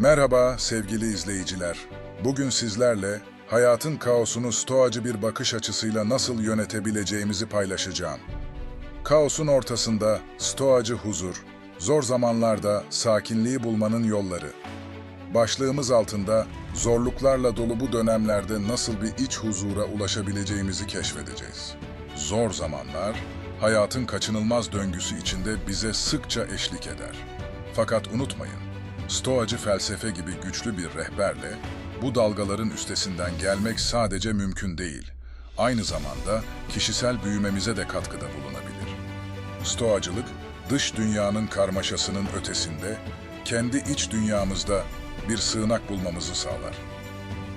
Merhaba sevgili izleyiciler. Bugün sizlerle hayatın kaosunu stoacı bir bakış açısıyla nasıl yönetebileceğimizi paylaşacağım. Kaosun ortasında stoacı huzur, zor zamanlarda sakinliği bulmanın yolları. Başlığımız altında zorluklarla dolu bu dönemlerde nasıl bir iç huzura ulaşabileceğimizi keşfedeceğiz. Zor zamanlar, hayatın kaçınılmaz döngüsü içinde bize sıkça eşlik eder. Fakat unutmayın, Stoacı felsefe gibi güçlü bir rehberle bu dalgaların üstesinden gelmek sadece mümkün değil. Aynı zamanda kişisel büyümemize de katkıda bulunabilir. Stoacılık, dış dünyanın karmaşasının ötesinde, kendi iç dünyamızda bir sığınak bulmamızı sağlar.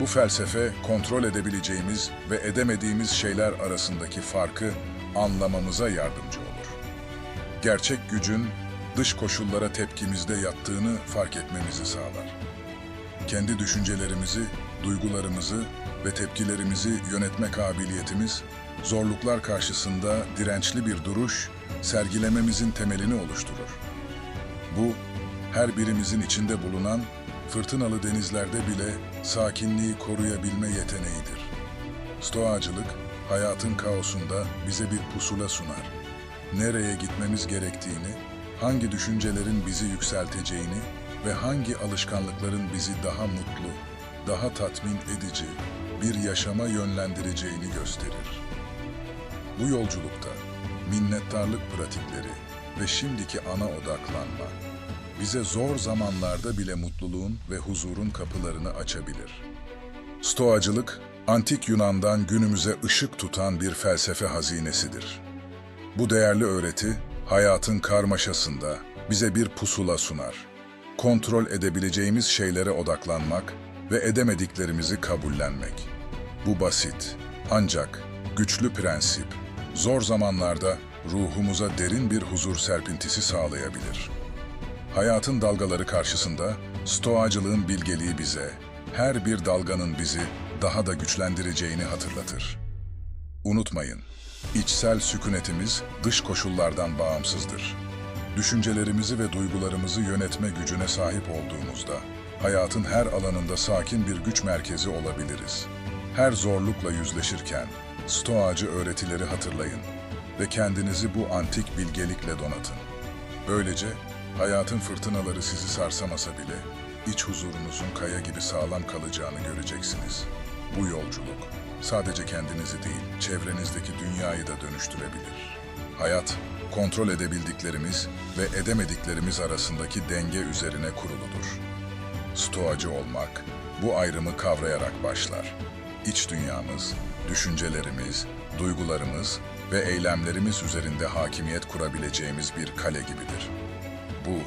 Bu felsefe, kontrol edebileceğimiz ve edemediğimiz şeyler arasındaki farkı anlamamıza yardımcı olur. Gerçek gücün dış koşullara tepkimizde yattığını fark etmemizi sağlar. Kendi düşüncelerimizi, duygularımızı ve tepkilerimizi yönetme kabiliyetimiz, zorluklar karşısında dirençli bir duruş sergilememizin temelini oluşturur. Bu, her birimizin içinde bulunan fırtınalı denizlerde bile sakinliği koruyabilme yeteneğidir. Stoacılık, hayatın kaosunda bize bir pusula sunar. Nereye gitmemiz gerektiğini, hangi düşüncelerin bizi yükselteceğini ve hangi alışkanlıkların bizi daha mutlu, daha tatmin edici bir yaşama yönlendireceğini gösterir. Bu yolculukta minnettarlık pratikleri ve şimdiki ana odaklanma bize zor zamanlarda bile mutluluğun ve huzurun kapılarını açabilir. Stoacılık, antik Yunan'dan günümüze ışık tutan bir felsefe hazinesidir. Bu değerli öğreti, hayatın karmaşasında bize bir pusula sunar. Kontrol edebileceğimiz şeylere odaklanmak ve edemediklerimizi kabullenmek. Bu basit, ancak güçlü prensip, zor zamanlarda ruhumuza derin bir huzur serpintisi sağlayabilir. Hayatın dalgaları karşısında stoacılığın bilgeliği bize, her bir dalganın bizi daha da güçlendireceğini hatırlatır. Unutmayın, içsel sükunetimiz dış koşullardan bağımsızdır. Düşüncelerimizi ve duygularımızı yönetme gücüne sahip olduğumuzda, hayatın her alanında sakin bir güç merkezi olabiliriz. Her zorlukla yüzleşirken, stoacı öğretileri hatırlayın ve kendinizi bu antik bilgelikle donatın. Böylece hayatın fırtınaları sizi sarsamasa bile iç huzurunuzun kaya gibi sağlam kalacağını göreceksiniz. Bu yolculuk sadece kendinizi değil, çevrenizdeki dünyayı da dönüştürebilir. Hayat, kontrol edebildiklerimiz ve edemediklerimiz arasındaki denge üzerine kuruludur. Stoacı olmak, bu ayrımı kavrayarak başlar. İç dünyamız, düşüncelerimiz, duygularımız ve eylemlerimiz üzerinde hakimiyet kurabileceğimiz bir kale gibidir. Bu,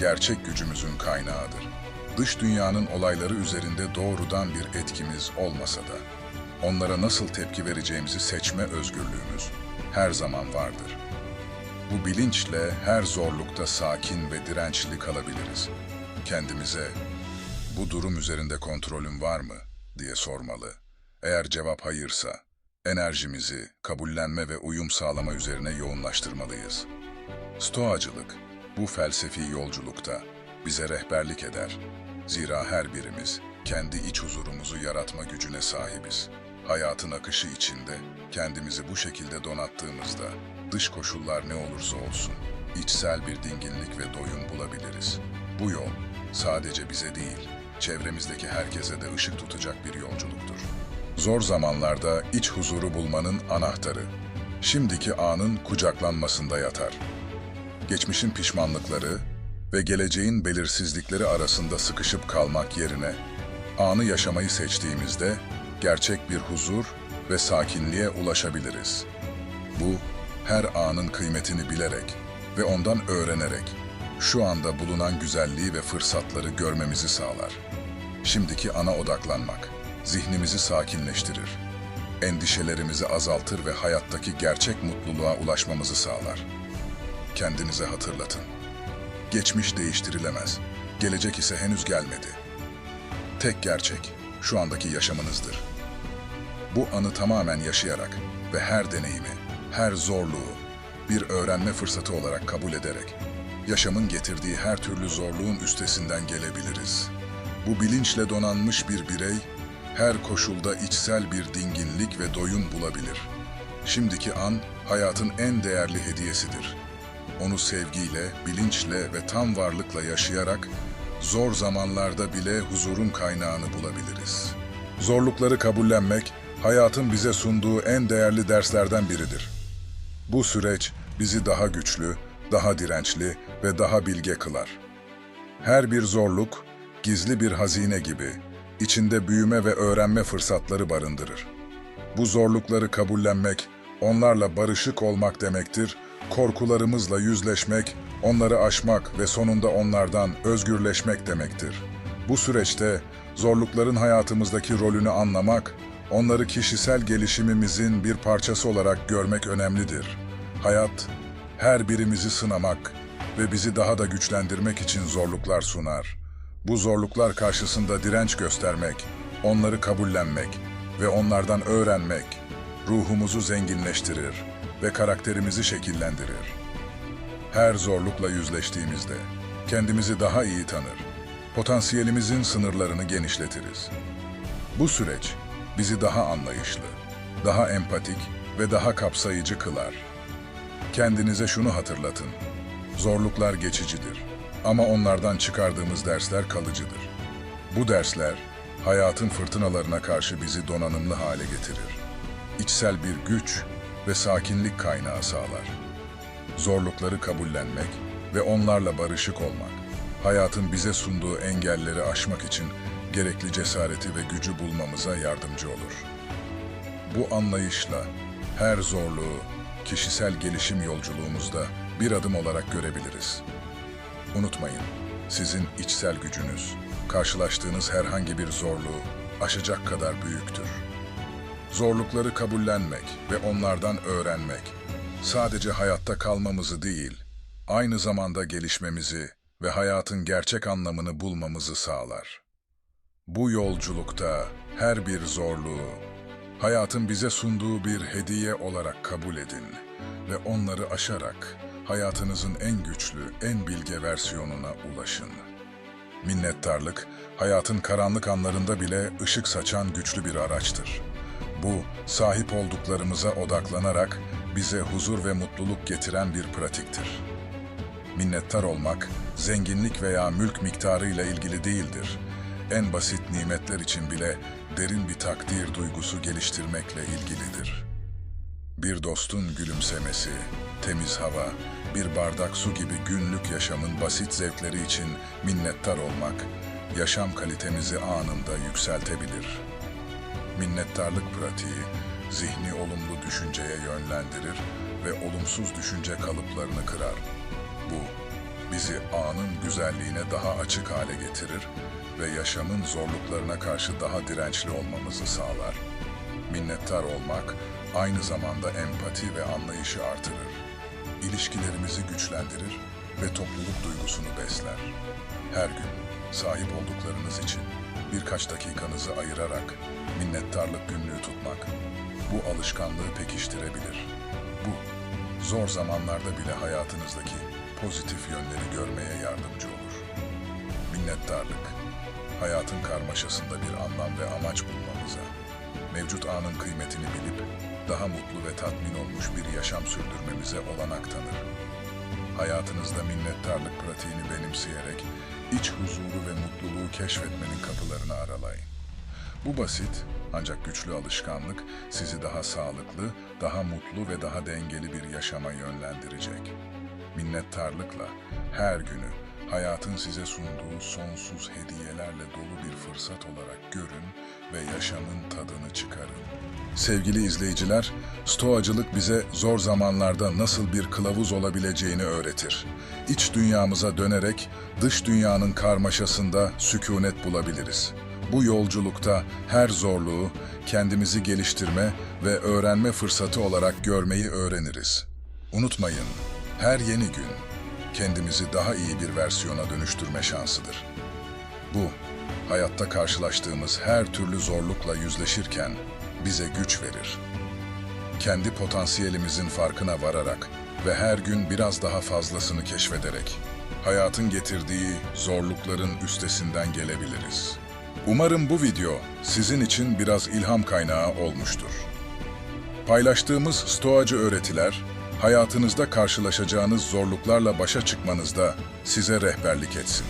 gerçek gücümüzün kaynağıdır. Dış dünyanın olayları üzerinde doğrudan bir etkimiz olmasa da, onlara nasıl tepki vereceğimizi seçme özgürlüğümüz her zaman vardır. Bu bilinçle her zorlukta sakin ve dirençli kalabiliriz. Kendimize, bu durum üzerinde kontrolüm var mı diye sormalı. Eğer cevap hayırsa, enerjimizi kabullenme ve uyum sağlama üzerine yoğunlaştırmalıyız. Stoacılık, bu felsefi yolculukta bize rehberlik eder. Zira her birimiz kendi iç huzurumuzu yaratma gücüne sahibiz. Hayatın akışı içinde kendimizi bu şekilde donattığımızda dış koşullar ne olursa olsun içsel bir dinginlik ve doyum bulabiliriz. Bu yol sadece bize değil, çevremizdeki herkese de ışık tutacak bir yolculuktur. Zor zamanlarda iç huzuru bulmanın anahtarı, şimdiki anın kucaklanmasında yatar. Geçmişin pişmanlıkları ve geleceğin belirsizlikleri arasında sıkışıp kalmak yerine anı yaşamayı seçtiğimizde gerçek bir huzur ve sakinliğe ulaşabiliriz. Bu, her anın kıymetini bilerek ve ondan öğrenerek şu anda bulunan güzelliği ve fırsatları görmemizi sağlar. Şimdiki ana odaklanmak zihnimizi sakinleştirir, endişelerimizi azaltır ve hayattaki gerçek mutluluğa ulaşmamızı sağlar. Kendinize hatırlatın. Geçmiş değiştirilemez, gelecek ise henüz gelmedi. Tek gerçek şu andaki yaşamınızdır. Bu anı tamamen yaşayarak ve her deneyimi, her zorluğu bir öğrenme fırsatı olarak kabul ederek yaşamın getirdiği her türlü zorluğun üstesinden gelebiliriz. Bu bilinçle donanmış bir birey, her koşulda içsel bir dinginlik ve doyum bulabilir. Şimdiki an, hayatın en değerli hediyesidir. Onu sevgiyle, bilinçle ve tam varlıkla yaşayarak, zor zamanlarda bile huzurun kaynağını bulabiliriz. Zorlukları kabullenmek, hayatın bize sunduğu en değerli derslerden biridir. Bu süreç bizi daha güçlü, daha dirençli ve daha bilge kılar. Her bir zorluk, gizli bir hazine gibi, içinde büyüme ve öğrenme fırsatları barındırır. Bu zorlukları kabullenmek, onlarla barışık olmak demektir, korkularımızla yüzleşmek, onları aşmak ve sonunda onlardan özgürleşmek demektir. Bu süreçte zorlukların hayatımızdaki rolünü anlamak, onları kişisel gelişimimizin bir parçası olarak görmek önemlidir. Hayat, her birimizi sınamak ve bizi daha da güçlendirmek için zorluklar sunar. Bu zorluklar karşısında direnç göstermek, onları kabullenmek ve onlardan öğrenmek ruhumuzu zenginleştirir ve karakterimizi şekillendirir. Her zorlukla yüzleştiğimizde kendimizi daha iyi tanır, potansiyelimizin sınırlarını genişletiriz. Bu süreç bizi daha anlayışlı, daha empatik ve daha kapsayıcı kılar. Kendinize şunu hatırlatın. Zorluklar geçicidir ama onlardan çıkardığımız dersler kalıcıdır. Bu dersler hayatın fırtınalarına karşı bizi donanımlı hale getirir. İçsel bir güç ve sakinlik kaynağı sağlar. Zorlukları kabullenmek ve onlarla barışık olmak, hayatın bize sunduğu engelleri aşmak için gerekli cesareti ve gücü bulmamıza yardımcı olur. Bu anlayışla her zorluğu kişisel gelişim yolculuğumuzda bir adım olarak görebiliriz. Unutmayın, sizin içsel gücünüz, karşılaştığınız herhangi bir zorluğu aşacak kadar büyüktür. Zorlukları kabullenmek ve onlardan öğrenmek, sadece hayatta kalmamızı değil, aynı zamanda gelişmemizi ve hayatın gerçek anlamını bulmamızı sağlar. Bu yolculukta her bir zorluğu, hayatın bize sunduğu bir hediye olarak kabul edin ve onları aşarak hayatınızın en güçlü, en bilge versiyonuna ulaşın. Minnettarlık, hayatın karanlık anlarında bile ışık saçan güçlü bir araçtır. Bu, sahip olduklarımıza odaklanarak bize huzur ve mutluluk getiren bir pratiktir. Minnettar olmak, zenginlik veya mülk miktarıyla ilgili değildir. En basit nimetler için bile derin bir takdir duygusu geliştirmekle ilgilidir. Bir dostun gülümsemesi, temiz hava, bir bardak su gibi günlük yaşamın basit zevkleri için minnettar olmak, yaşam kalitemizi anında yükseltebilir. Minnettarlık pratiği, zihni olumlu düşünceye yönlendirir ve olumsuz düşünce kalıplarını kırar. Bu, bizi anın güzelliğine daha açık hale getirir ve yaşamın zorluklarına karşı daha dirençli olmamızı sağlar. Minnettar olmak, aynı zamanda empati ve anlayışı artırır. İlişkilerimizi güçlendirir ve topluluk duygusunu besler. Her gün sahip olduklarınız için birkaç dakikanızı ayırarak minnettarlık günlüğü tutmak bu alışkanlığı pekiştirebilir. Bu zor zamanlarda bile hayatınızdaki pozitif yönleri görmeye yardımcı olur. Minnettarlık hayatın karmaşasında bir anlam ve amaç bulmamıza, mevcut anın kıymetini bilip daha mutlu ve tatmin olmuş bir yaşam sürdürmemize olanak tanır. Hayatınızda minnettarlık pratiğini benimseyerek iç huzuru ve mutluluğu keşfetmenin kapılarını aralayın. Bu basit ancak güçlü alışkanlık sizi daha sağlıklı, daha mutlu ve daha dengeli bir yaşama yönlendirecek. Minnettarlıkla her günü hayatın size sunduğu sonsuz hediyelerle dolu bir fırsat olarak görün ve yaşamın tadını çıkarın. Sevgili izleyiciler, stoacılık bize zor zamanlarda nasıl bir kılavuz olabileceğini öğretir. İç dünyamıza dönerek dış dünyanın karmaşasında sükunet bulabiliriz. Bu yolculukta her zorluğu kendimizi geliştirme ve öğrenme fırsatı olarak görmeyi öğreniriz. Unutmayın, her yeni gün kendimizi daha iyi bir versiyona dönüştürme şansıdır. Bu, hayatta karşılaştığımız her türlü zorlukla yüzleşirken bize güç verir. Kendi potansiyelimizin farkına vararak ve her gün biraz daha fazlasını keşfederek hayatın getirdiği zorlukların üstesinden gelebiliriz. Umarım bu video sizin için biraz ilham kaynağı olmuştur. Paylaştığımız stoacı öğretiler, hayatınızda karşılaşacağınız zorluklarla başa çıkmanızda size rehberlik etsin.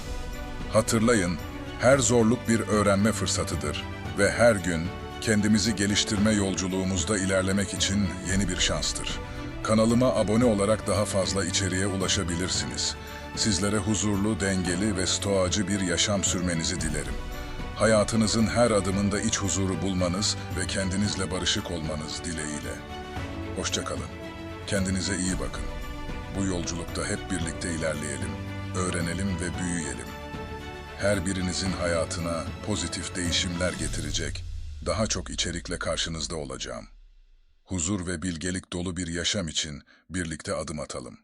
Hatırlayın, her zorluk bir öğrenme fırsatıdır ve her gün kendimizi geliştirme yolculuğumuzda ilerlemek için yeni bir şanstır. Kanalıma abone olarak daha fazla içeriğe ulaşabilirsiniz. Sizlere huzurlu, dengeli ve stoacı bir yaşam sürmenizi dilerim. Hayatınızın her adımında iç huzuru bulmanız ve kendinizle barışık olmanız dileğiyle. Hoşçakalın. Kendinize iyi bakın. Bu yolculukta hep birlikte ilerleyelim, öğrenelim ve büyüyelim. Her birinizin hayatına pozitif değişimler getirecek daha çok içerikle karşınızda olacağım. Huzur ve bilgelik dolu bir yaşam için birlikte adım atalım.